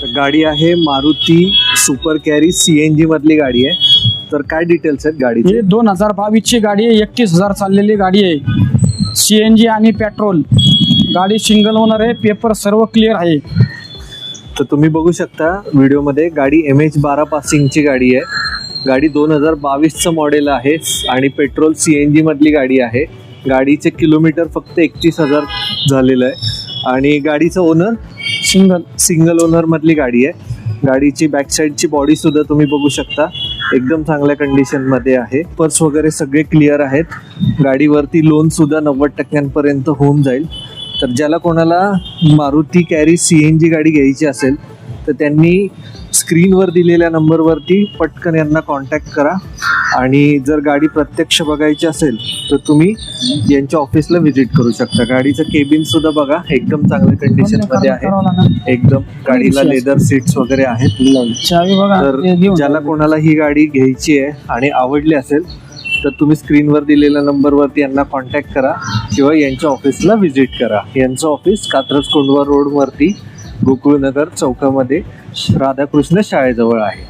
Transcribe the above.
तर गाडी आहे Maruti super carry C N G मधली गाडी आहे. तर काय डिटेल्स आहेत गाडीचे? ही दोन हजार बावीसची गाडी आहे एकतीस हजार चाललेली गाडी आहे. सी एन जी आणि पेट्रोल. गाडी सिंगल ओनर आहे पेपर सर्व क्लिअर आहे. तर तुम्ही बघू शकता व्हिडिओमध्ये गाडी एम एच बारा पासिंगची गाडी आहे. गाडी दोन हजार बावीसचं मॉडेल आहे आणि पेट्रोल सी एन जी मधली गाडी आहे. गाडीचे किलोमीटर फक्त एकतीस हजार झालेलं आहे. आणि गाडीचं ओनर सिंगल. सिंगल ओनर मधली गाडी आहे. गाडीची बॅक साईडची बॉडी सुद्धा तुम्ही बघू शकता. एकदम चांगल्या कंडिशनमध्ये आहे. पर्स वगैरे सगळे क्लिअर आहेत. गाडीवरती लोन सुद्धा नव्वद टक्क्यांपर्यंत होऊन जाईल. तर ज्याला कोणाला Maruti carry C N G गाडी घ्यायची असेल तर त्यांनी स्क्रीनवर दिलेल्या नंबरवरती पटकन यांना कॉन्टॅक्ट करा. आणि जर गाडी प्रत्यक्ष बघायची असेल तर तुम्ही यांच्या ऑफिसला व्हिजिट करू शकता. गाडीचं केबिन सुद्धा बघा एकदम चांगल्या कंडिशनमध्ये आहे. एकदम गाडीला लेदर सीट्स वगैरे आहेत. तर ज्याला. कोणाला ही गाडी घ्यायची आहे आणि आवडली असेल तर तुम्ही स्क्रीनवर दिलेल्या नंबरवरती यांना कॉन्टॅक्ट करा किंवा यांच्या ऑफिसला व्हिजिट करा. यांचं ऑफिस कात्रज कोंडवा रोडवरती गोकुळनगर चौकामध्ये राधाकृष्ण शाळेजवळ आहे.